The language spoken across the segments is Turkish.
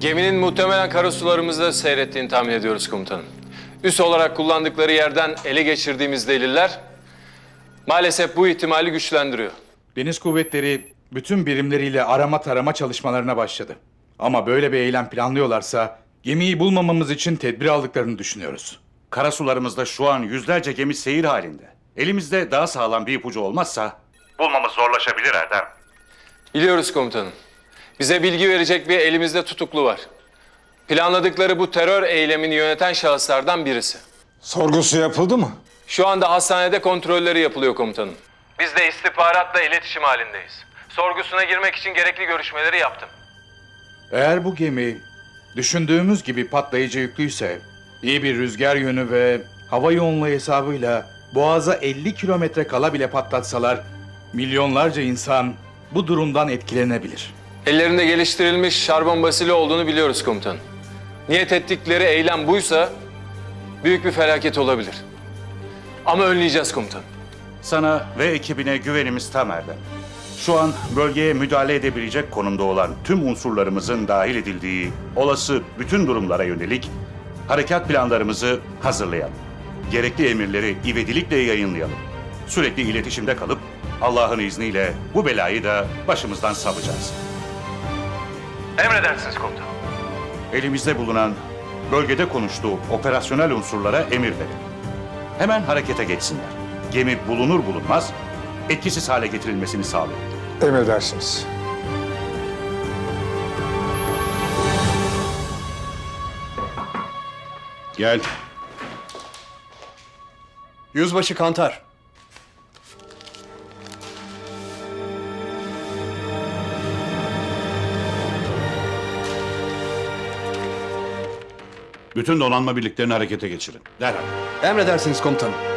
Geminin muhtemelen karasularımızda seyrettiğini tahmin ediyoruz komutanım. Üs olarak kullandıkları yerden ele geçirdiğimiz deliller maalesef bu ihtimali güçlendiriyor. Deniz kuvvetleri bütün birimleriyle arama tarama çalışmalarına başladı. Ama böyle bir eylem planlıyorlarsa gemiyi bulmamamız için tedbir aldıklarını düşünüyoruz. Karasularımızda şu an yüzlerce gemi seyir halinde. Elimizde daha sağlam bir ipucu olmazsa... Bulmamız zorlaşabilir Erdem. Biliyoruz komutanım. Bize bilgi verecek bir elimizde tutuklu var. Planladıkları bu terör eylemini yöneten şahıslardan birisi. Sorgusu yapıldı mı? Şu anda hastanede kontrolleri yapılıyor komutanım. Biz de istihbaratla iletişim halindeyiz. Sorgusuna girmek için gerekli görüşmeleri yaptım. Eğer bu gemi düşündüğümüz gibi patlayıcı yüklüyse iyi bir rüzgar yönü ve hava yoğunluğu hesabıyla boğaza 50 kilometre kala bile patlatsalar milyonlarca insan bu durumdan etkilenebilir. Ellerinde geliştirilmiş şarbon basili olduğunu biliyoruz komutanım. Niyet ettikleri eylem buysa büyük bir felaket olabilir. Ama önleyeceğiz komutanım. Sana ve ekibine güvenimiz tam Erdem. Şu an bölgeye müdahale edebilecek konumda olan tüm unsurlarımızın dahil edildiği olası bütün durumlara yönelik harekat planlarımızı hazırlayalım. Gerekli emirleri ivedilikle yayınlayalım. Sürekli iletişimde kalıp Allah'ın izniyle bu belayı da başımızdan savacağız. Emredersiniz komutanım. Elimizde bulunan bölgede konuştuğu operasyonel unsurlara emir verin. Hemen harekete geçsinler. Gemi bulunur bulunmaz etkisiz hale getirilmesini sağlayın. Emredersiniz. Gel. Yüzbaşı Kantar. Bütün donanma birliklerini harekete geçirin. Derhal. Emredersiniz komutanım.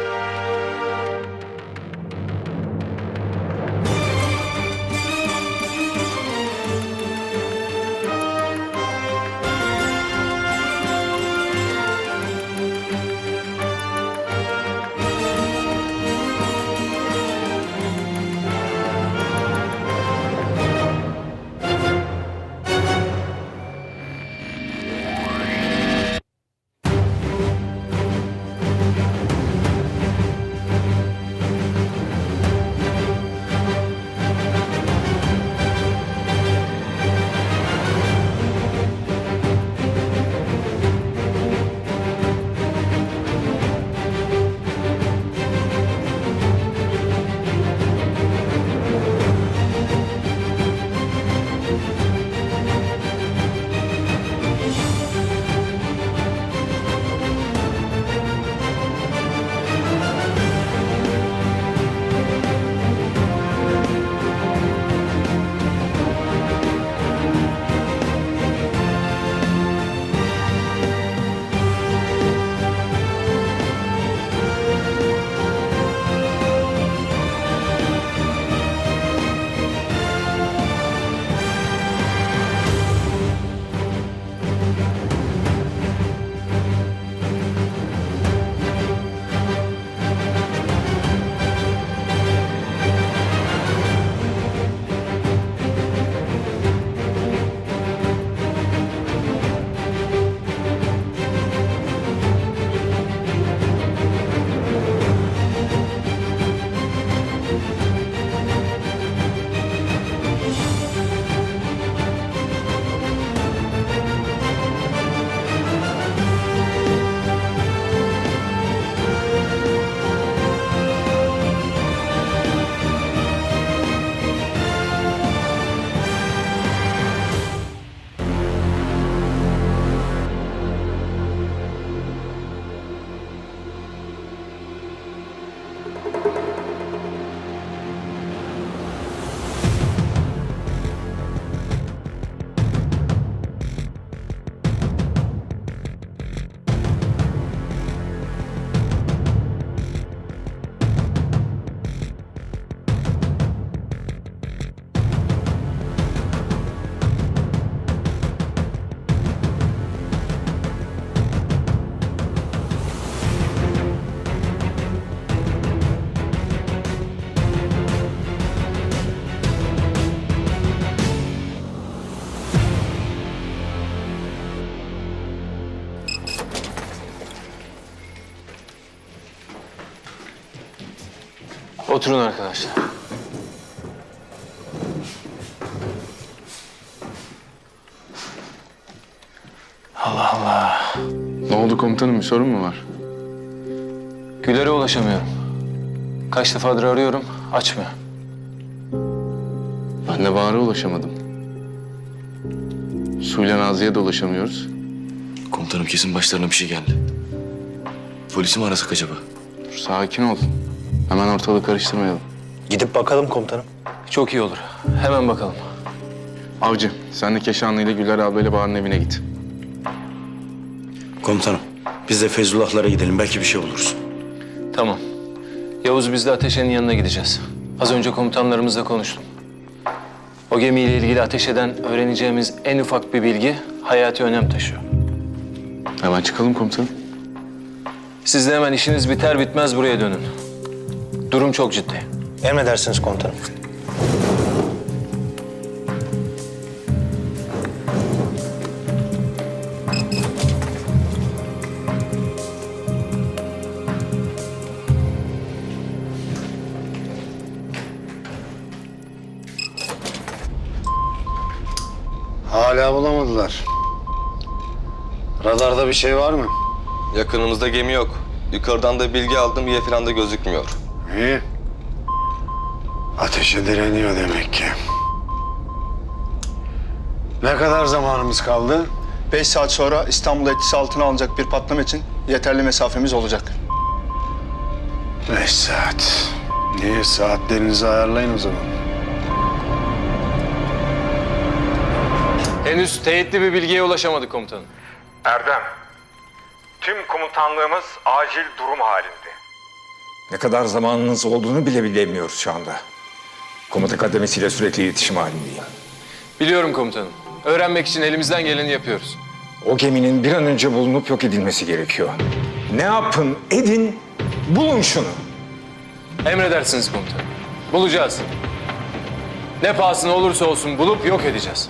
Oturun arkadaşlar. Allah Allah. Ne oldu komutanım bir sorun mu var? Güler'e ulaşamıyorum. Kaç defadır arıyorum, açmıyor. Ben de Bahar'a ulaşamadım. Suyla Nazlı'ya da ulaşamıyoruz. Komutanım kesin başlarına bir şey geldi. Polisi mi arasak acaba? Dur, sakin ol. Hemen ortalığı karıştırmayalım. Gidip bakalım komutanım. Çok iyi olur. Hemen bakalım. Avcı, sen de Keşanlı ile Güler ablayla Bahar'ın evine git. Komutanım biz de Feyzullah'lara gidelim belki bir şey buluruz. Tamam. Yavuz biz de Ateşe'nin yanına gideceğiz. Az önce komutanlarımızla konuştum. O gemiyle ilgili Ateşe'den öğreneceğimiz en ufak bir bilgi hayati önem taşıyor. Hemen çıkalım komutanım. Siz de hemen işiniz biter bitmez buraya dönün. Durum çok ciddi. Emredersiniz komutanım. Hala bulamadılar. Radarda bir şey var mı? Yakınımızda gemi yok. Yukarıdan da bilgi aldım, yer falan da gözükmüyor. İyi. Ateşe direniyor demek ki. Ne kadar zamanımız kaldı? 5 saat sonra İstanbul etkisi altına alınacak bir patlama için yeterli mesafemiz olacak. Beş saat. İyi saatlerinizi ayarlayın o zaman. Henüz teyitli bir bilgiye ulaşamadık komutanım. Erdem, tüm komutanlığımız acil durum halinde. Ne kadar zamanınız olduğunu bile bilemiyoruz şu anda. Komuta kademesiyle sürekli iletişim halindeyim. Biliyorum komutanım. Öğrenmek için elimizden geleni yapıyoruz. O geminin bir an önce bulunup yok edilmesi gerekiyor. Ne yapın, edin, bulun şunu. Emredersiniz komutanım. Bulacağız. Ne pahasına olursa olsun bulup yok edeceğiz.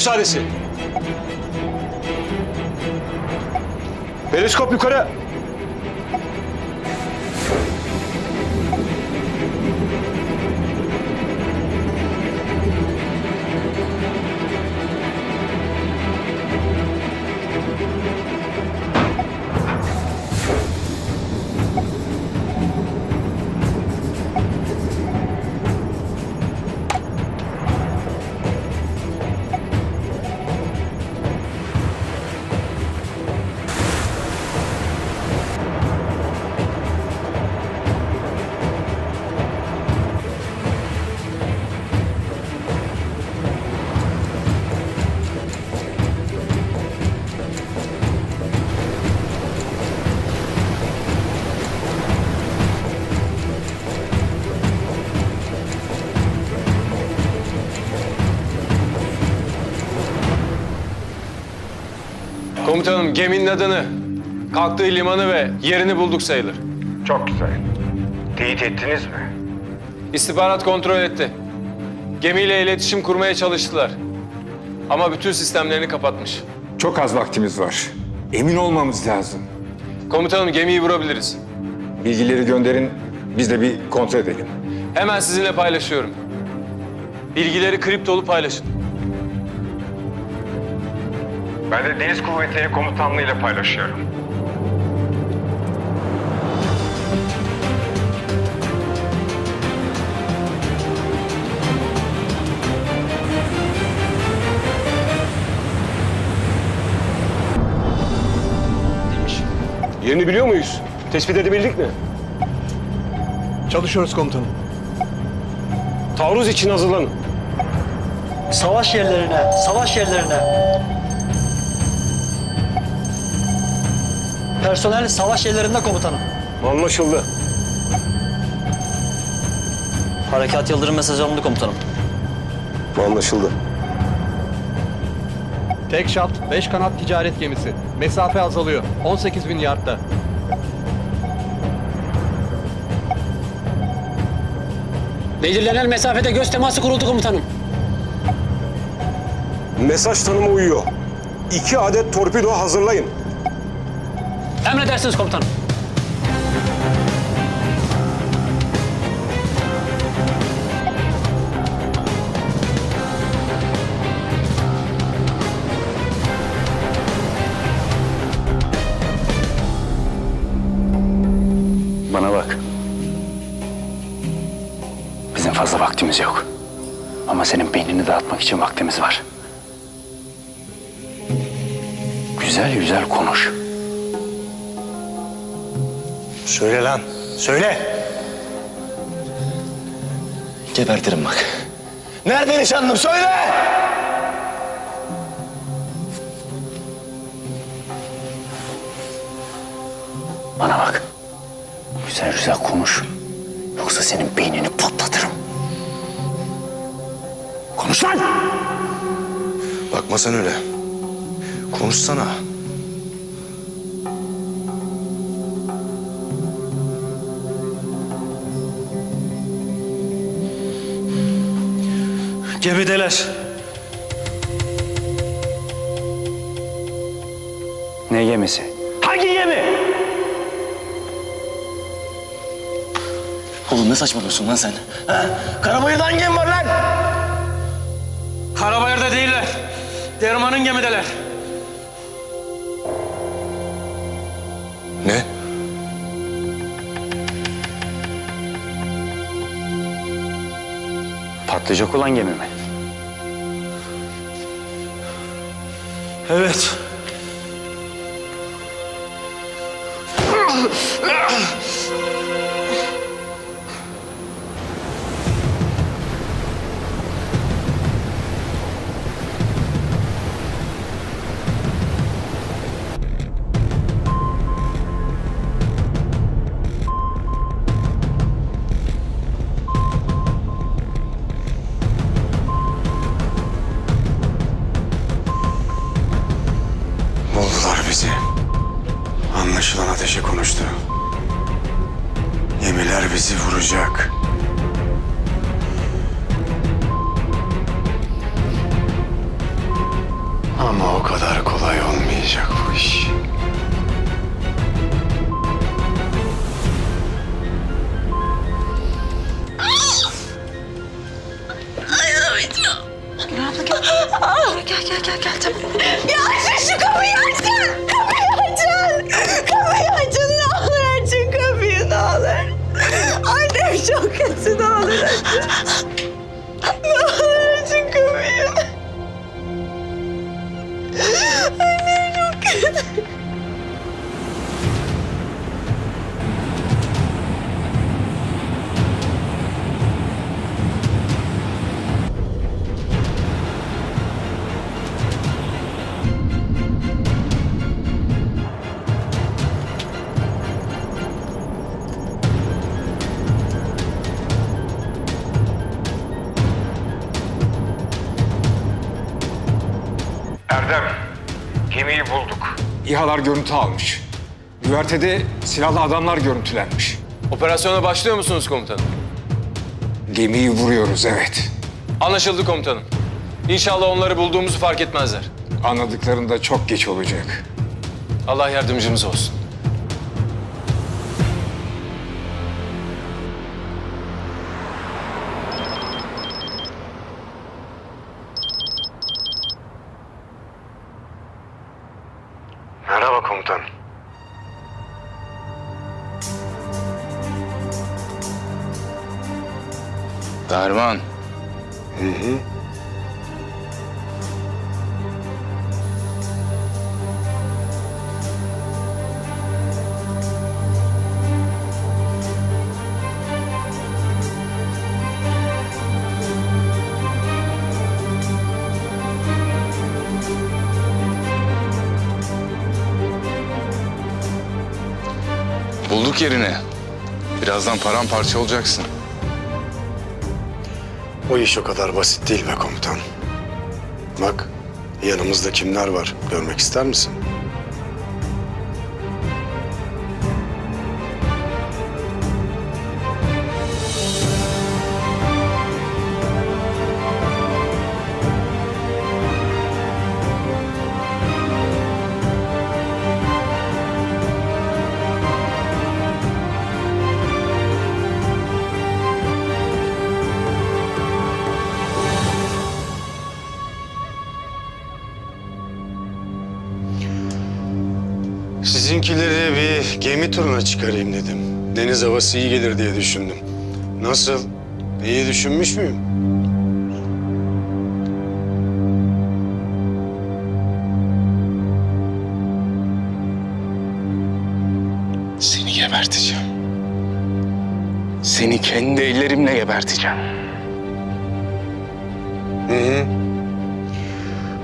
Müsaadesi. Periskop yukarı. Komutanım geminin adını, kalktığı limanı ve yerini bulduk sayılır. Çok güzel. Teyit ettiniz mi? İstihbarat kontrol etti. Gemiyle iletişim kurmaya çalıştılar. Ama bütün sistemlerini kapatmış. Çok az vaktimiz var. Emin olmamız lazım. Komutanım gemiyi vurabiliriz. Bilgileri gönderin, biz de bir kontrol edelim. Hemen sizinle paylaşıyorum. Bilgileri kriptolu paylaşın. Ben de Deniz Kuvvetleri Komutanlığı ile paylaşıyorum. Yerini biliyor muyuz? Tespit edebildik mi? Çalışıyoruz komutanım. Taarruz için hazırlanın. Savaş yerlerine, savaş yerlerine. Personel savaş yerlerinde komutanım. Anlaşıldı. Harekat Yıldırım mesajı alındı komutanım. Anlaşıldı. Tek şat, 5 kanat ticaret gemisi. Mesafe azalıyor. 18 bin yardta. Belirlenen mesafede göz teması kuruldu komutanım. Mesaj tanıma uyuyor. İki adet torpido hazırlayın. Emredersiniz komutanım. Bana bak. Bizim fazla vaktimiz yok. Ama senin beynini dağıtmak için vaktimiz var. Güzel güzel konuş. Söyle lan. Söyle. Gebertirim bak. Nerede nişanlım? Söyle. Bana bak. Güzel güzel konuş. Yoksa senin beynini patlatırım. Konuş lan! Bakma sen öyle. Konuşsana. Gemideler. Ne gemisi? Hangi gemi? Oğlum ne saçmalıyorsun lan sen? Ha? Karabayır'da hangi gemi var lan? Karabayır'da değiller. Derman'ın gemideler. Ne? Patlayacak olan gemi mi? Evet. İHA'lar görüntü almış. Güvertede silahlı adamlar görüntülenmiş. Operasyona başlıyor musunuz komutanım? Gemiyi vuruyoruz evet. Anlaşıldı komutanım. İnşallah onları bulduğumuzu fark etmezler. Anladıklarında çok geç olacak. Allah yardımcımız olsun. Merhaba komutan. Derman. Hı hı. Bulduk yerini. Birazdan paramparça olacaksın. O iş o kadar basit değil be komutan. Bak yanımızda kimler var görmek ister misin? Gemi turuna çıkarayım dedim. Deniz havası iyi gelir diye düşündüm. Nasıl? İyi düşünmüş müyüm? Seni geberteceğim. Seni kendi ellerimle geberteceğim. Hı hı.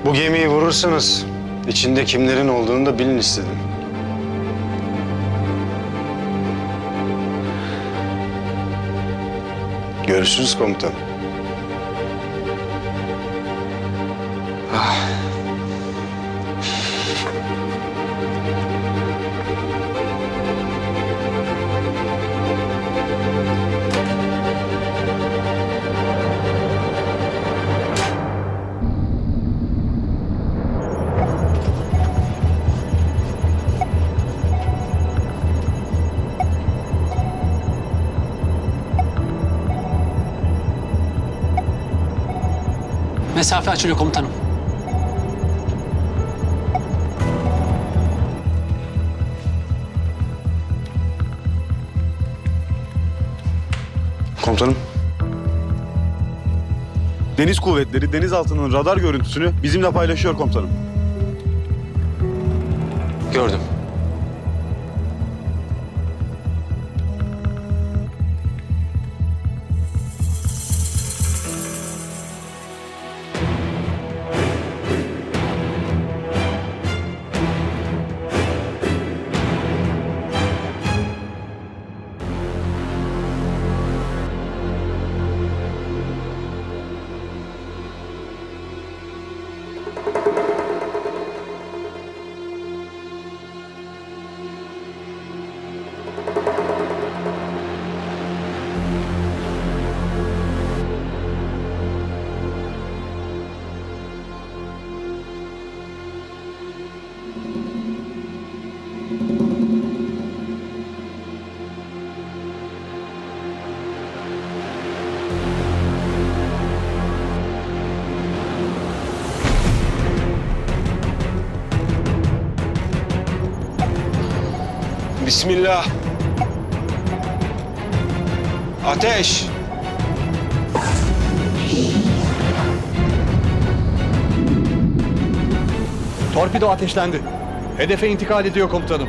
Bu gemiyi vurursanız içinde kimlerin olduğunu da bilin istedim. Görüşürüz komutan. Mesafe açılıyor komutanım. Komutanım. Deniz kuvvetleri denizaltının radar görüntüsünü bizimle paylaşıyor komutanım. Gördüm. Bismillah. Ateş. Torpido ateşlendi. Hedefe intikal ediyor komutanım.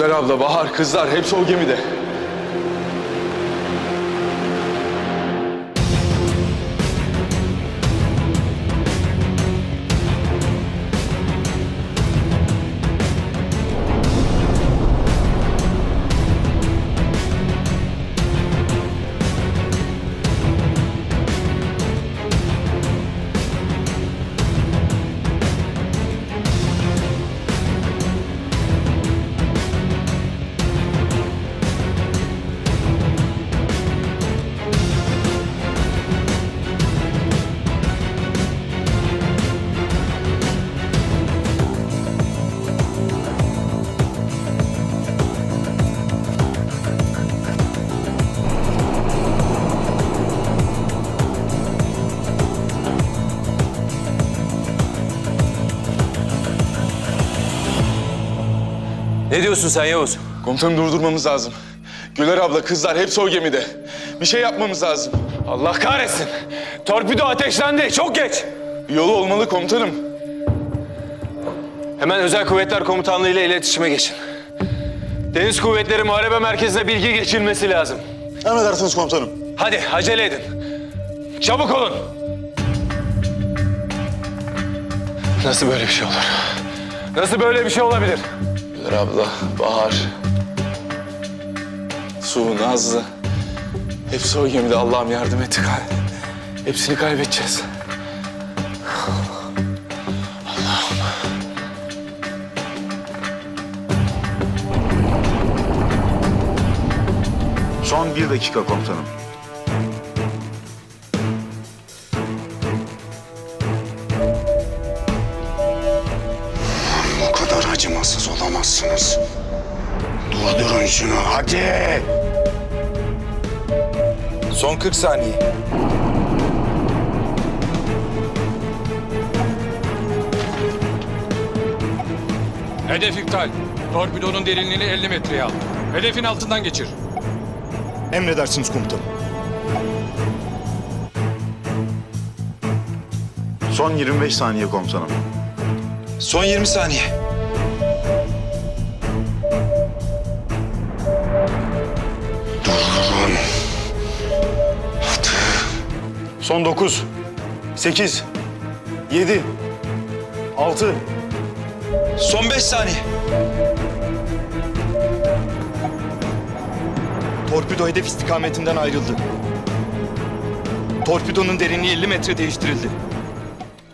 Güler abla, Bahar, kızlar hepsi o gemide. Ne diyorsun sen Yavuz? Komutanım durdurmamız lazım. Güler abla, kızlar hepsi o gemide. Bir şey yapmamız lazım. Allah kahretsin. Torpido ateşlendi. Çok geç. Bir yolu olmalı komutanım. Hemen Özel Kuvvetler Komutanlığı ile iletişime geçin. Deniz Kuvvetleri Muharebe Merkezi'ne bilgi geçilmesi lazım. Emredersiniz komutanım. Hadi acele edin. Çabuk olun. Nasıl böyle bir şey olur? Nasıl böyle bir şey olabilir? Güler abla, Bahar. Su, Nazlı. Hepsi o gemide. Allah'ım yardım et. Hepsini kaybedeceğiz. Son bir dakika komutanım. Olamazsınız. Durdurun şunu hadi. Son 40 saniye. Hedef iptal. Torpidonun derinliğini 50 metreye al. Hedefin altından geçir. Emredersiniz komutanım. Son 25 saniye komutanım. Son 20 saniye. Son 9, 8, 7, 6, son 5 saniye. Torpido hedef istikametinden ayrıldı. Torpidonun derinliği 50 metre değiştirildi.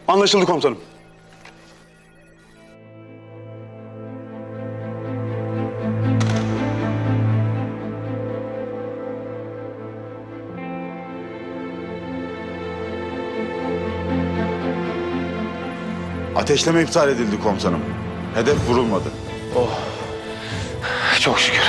Anlaşıldı komutanım. Ateşleme iptal edildi komutanım. Hedef vurulmadı. Çok şükür.